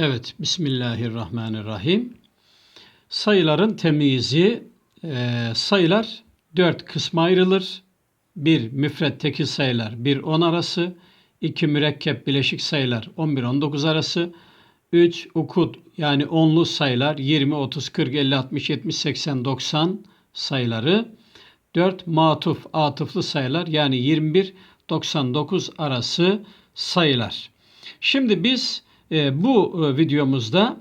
Evet, Bismillahirrahmanirrahim. Sayıların temyizi, e, sayılar dört kısma ayrılır. Bir, müfret tekil sayılar 1-10 arası. iki mürekkep bileşik sayılar 11-19 arası. 3. Ukut yani onlu sayılar 20, 30, 40, 50, 60, 70, 80, 90 sayıları. 4. Matuf, atıflı sayılar yani 21, 99 arası sayılar. Şimdi biz e, bu e, videomuzda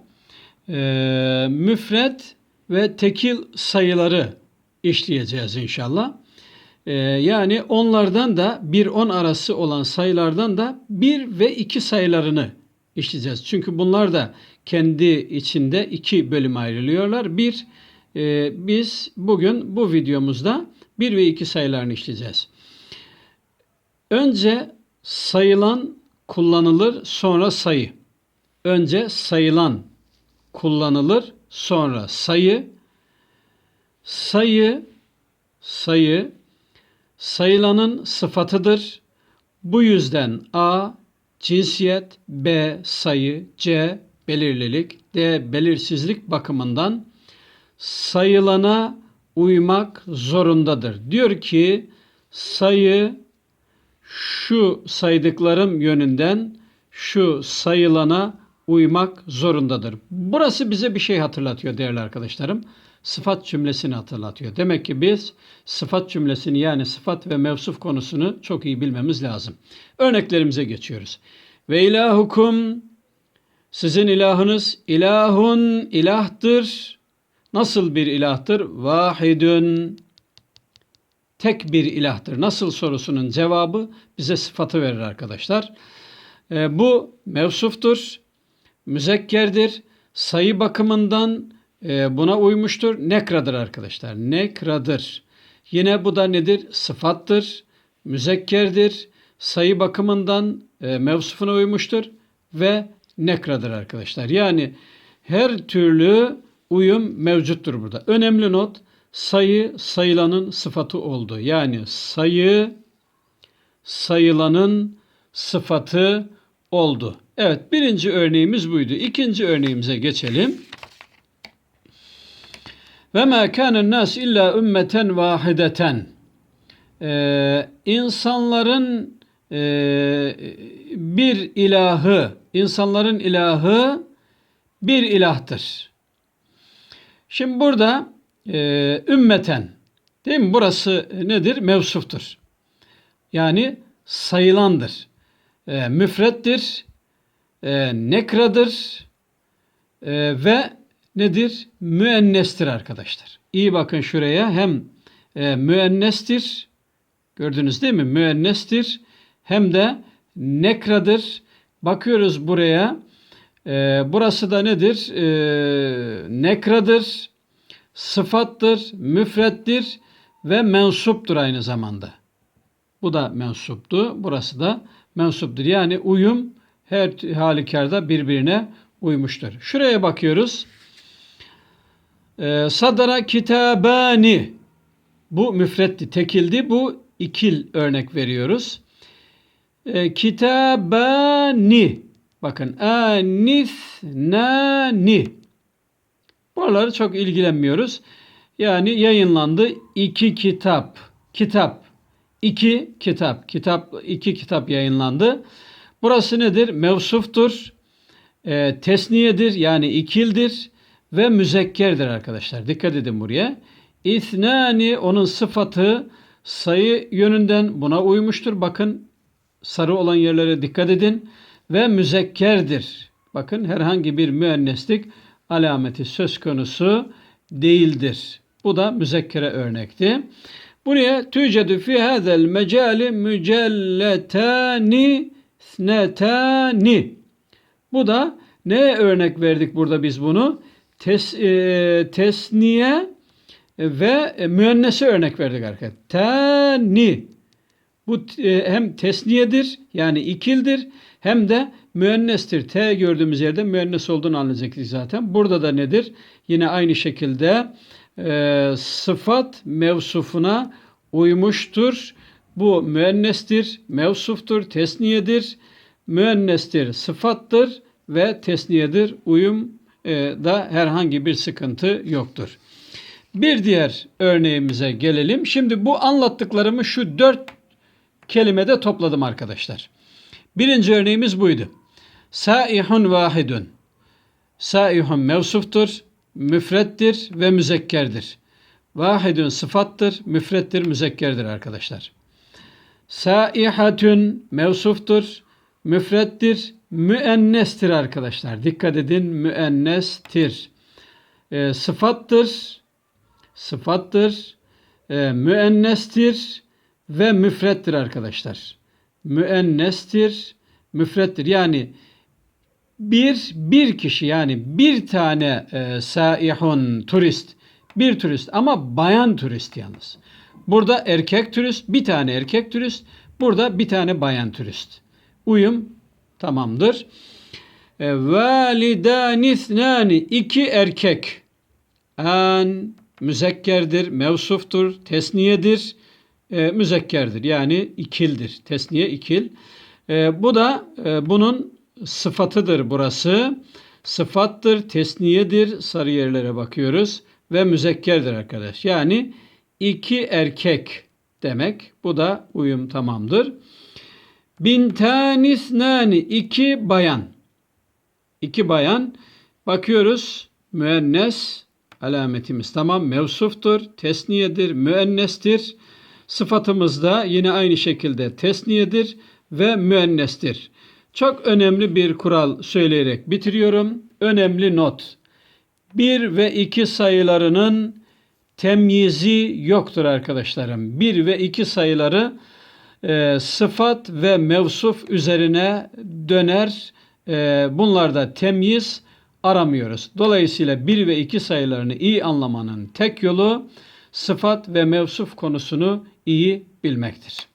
e, müfret ve tekil sayıları işleyeceğiz inşallah. E, yani onlardan da 1-10 arası olan sayılardan da 1 ve 2 sayılarını işleyeceğiz. Çünkü bunlar da kendi içinde iki bölüm ayrılıyorlar. Bir, e, biz bugün bu videomuzda 1 ve 2 sayılarını işleyeceğiz. Önce sayılan kullanılır, sonra sayı. Önce sayılan kullanılır, sonra sayı. Sayı, sayı sayılanın sıfatıdır. Bu yüzden A cinsiyet, B sayı, C belirlilik, D belirsizlik bakımından sayılana uymak zorundadır. Diyor ki sayı şu saydıklarım yönünden şu sayılana uymak zorundadır. Burası bize bir şey hatırlatıyor değerli arkadaşlarım. Sıfat cümlesini hatırlatıyor. Demek ki biz sıfat cümlesini yani sıfat ve mevsuf konusunu çok iyi bilmemiz lazım. Örneklerimize geçiyoruz. Ve ilahukum sizin ilahınız ilahun ilahtır. Nasıl bir ilahtır? Vahidun tek bir ilahtır. Nasıl sorusunun cevabı bize sıfatı verir arkadaşlar. E, bu mevsuftur, müzekkerdir, sayı bakımından e, buna uymuştur. Nekradır arkadaşlar. Nekradır. Yine bu da nedir? Sıfattır, müzekkerdir, sayı bakımından e, mevsufuna uymuştur ve nekradır arkadaşlar. Yani her türlü uyum mevcuttur burada. Önemli not sayı sayılanın sıfatı oldu. Yani sayı sayılanın sıfatı oldu. Evet birinci örneğimiz buydu. İkinci örneğimize geçelim. Ve ma kânen nas illa ümmeten vahideten. Ee, insanların e, bir ilahı, insanların ilahı bir ilahtır. Şimdi burada e, ümmeten değil mi? Burası nedir? Mevsuftur. Yani sayılandır. E, müfrettir. E, nekradır. E, ve nedir? Müennestir arkadaşlar. İyi bakın şuraya. Hem e, müennestir. Gördünüz değil mi? Müennestir. Hem de nekradır. Bakıyoruz buraya. E, burası da nedir? E, nekradır sıfattır, müfrettir ve mensuptur aynı zamanda. Bu da mensuptu. Burası da mensuptur. Yani uyum her halükarda birbirine uymuştur. Şuraya bakıyoruz. Ee, sadara kitabani bu müfretti, tekildi. Bu ikil örnek veriyoruz. Ee, kitabani bakın anisnani Buraları çok ilgilenmiyoruz. Yani yayınlandı iki kitap. Kitap. iki kitap. Kitap iki kitap yayınlandı. Burası nedir? Mevsuftur. E, tesniyedir yani ikildir ve müzekkerdir arkadaşlar. Dikkat edin buraya. İthnani onun sıfatı sayı yönünden buna uymuştur. Bakın sarı olan yerlere dikkat edin. Ve müzekkerdir. Bakın herhangi bir müenneslik alameti söz konusu değildir. Bu da müzekkere örnekti. Buraya tücedü fi hazel mecali mücelletani snetani. Bu da ne örnek verdik burada biz bunu? Tes, e, tesniye ve e, örnek verdik arkadaşlar. Tani. Bu e, hem tesniyedir yani ikildir hem de müennestir. T gördüğümüz yerde müennes olduğunu anlayacaktık zaten. Burada da nedir? Yine aynı şekilde e, sıfat mevsufuna uymuştur. Bu müennestir, mevsuftur, tesniyedir, müennestir, sıfattır, ve tesniyedir. Uyum e, da herhangi bir sıkıntı yoktur. Bir diğer örneğimize gelelim. Şimdi bu anlattıklarımı şu dört kelimede topladım arkadaşlar. Birinci örneğimiz buydu. Saihun vahidun. Saihun mevsuftur, müfrettir ve müzekkerdir. Vahidun sıfattır, müfrettir, müzekkerdir arkadaşlar. Saihatun mevsuftur, müfrettir, müennestir arkadaşlar. Dikkat edin müennestir. E, sıfattır, sıfattır, e, müennestir ve müfrettir arkadaşlar. Müennestir, müfrettir. Yani bir bir kişi yani bir tane e, saihun turist, bir turist ama bayan turist yalnız. Burada erkek turist, bir tane erkek turist, burada bir tane bayan turist. Uyum tamamdır. E, Validanisnani iki erkek. An müzekkerdir, mevsuftur, tesniyedir, e, müzekkerdir. Yani ikildir. Tesniye ikil. E, bu da e, bunun sıfatıdır burası. Sıfattır, tesniyedir. Sarı yerlere bakıyoruz ve müzekkerdir arkadaş. Yani iki erkek demek. Bu da uyum tamamdır. Bintanisnani iki bayan. İki bayan. Bakıyoruz. Müennes alametimiz tamam. Mevsuftur, tesniyedir, müennestir. Sıfatımız da yine aynı şekilde tesniyedir ve müennestir. Çok önemli bir kural söyleyerek bitiriyorum. Önemli not. 1 ve 2 sayılarının temyizi yoktur arkadaşlarım. 1 ve 2 sayıları e, sıfat ve mevsuf üzerine döner. E, bunlarda temyiz aramıyoruz. Dolayısıyla 1 ve 2 sayılarını iyi anlamanın tek yolu sıfat ve mevsuf konusunu iyi bilmektir.